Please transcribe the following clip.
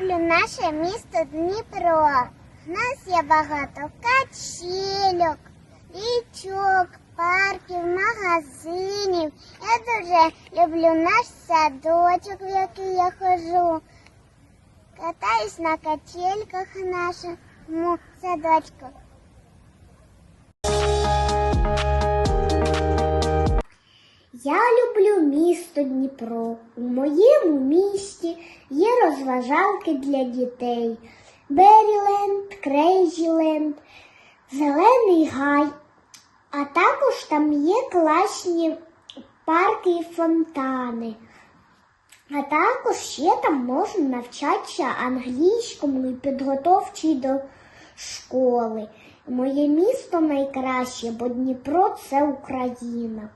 люблю наше місто Дніпро. У нас є багато качельок, річок, парків, магазинів. Я дуже люблю наш садочок, в який я хожу. Катаюсь на качельках нашому садочку. Люблю місто Дніпро. У моєму місті є розважалки для дітей. Беріленд, Крейзіленд, Зелений гай. А також там є класні парки і фонтани. А також ще там можна навчатися англійському і підготовчій до школи. Моє місто найкраще, бо Дніпро це Україна.